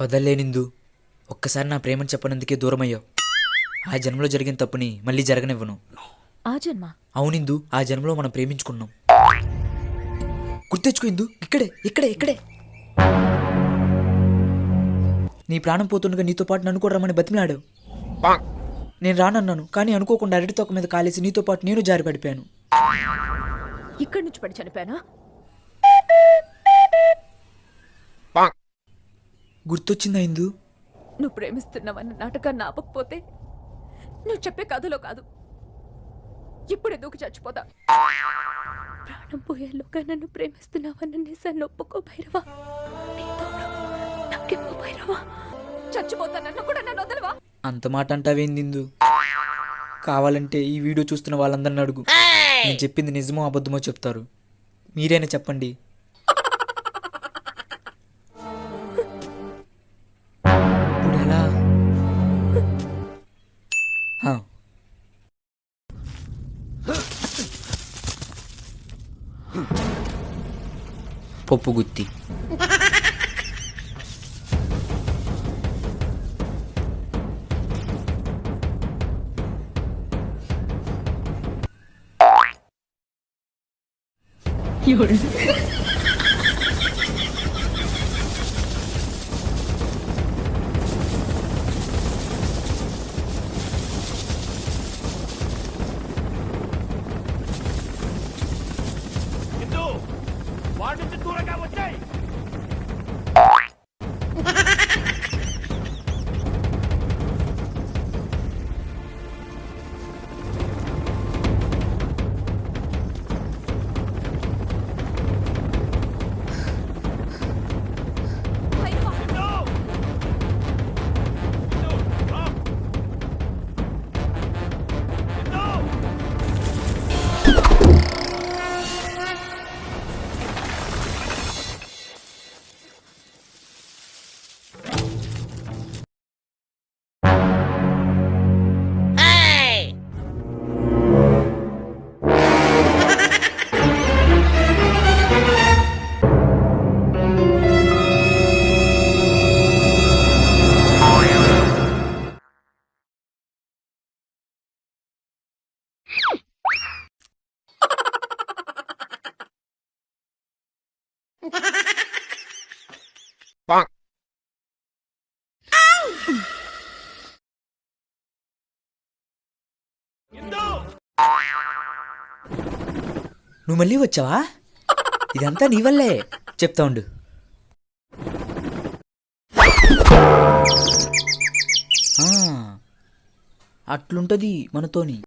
వదల్లేనిందు ఒక్కసారి నా ప్రేమను చెప్పనందుకే దూరమయ్యావు ఆ జన్మలో జరిగిన తప్పుని మళ్ళీ జరగనివ్వను. ఆ జన్మ? అవునిందు ఆ జన్మలో మనం ప్రేమించుకున్నాం. గుర్తెచ్చుకో ఇందు ఇక్కడే ఇక్కడే ఇక్కడే. నీ ప్రాణం పోతుండగా నీతో పాటు నన్ను కూడా రమ్మని బతిమిలాడావు. నేను రానన్నాను కానీ అనుకోకుండా అరటి తొక్క మీద కాలేసి నీతో పాటు నేను జారి పడిపోయాను ఇక్కడి నుంచి పడి చనిపోయానా? గుర్తొచ్చిందా ఇందు? నువ్వు ప్రేమిస్తున్నావన్న నాటకాన్ని ఆపకపోతే నువ్వు చెప్పే కథలో కాదు. ఇప్పుడే దూకి చచ్చిపోతా. ప్రాణం పోయేలోగా నన్ను ప్రేమిస్తున్నావన్న నిజాన్ని ఒప్పుకో భైరవా. భైరవా? చచ్చిపోతానన్న కూడా నన్ను వదలవా? అంత మాట అంటావేంది ఇందు? కావాలంటే ఈ వీడియో చూస్తున్న వాళ్ళందరిని అడుగు. నేను చెప్పింది నిజమో అబద్ధమో చెప్తారు. మీరైనా చెప్పండి. 뽀뽀구띠. 열 నువ్వు మళ్ళీ వచ్చావా? ఇదంతా నీ వల్లే. చెప్తా ఉండు. ఆ, అట్లుంటది మనతోని.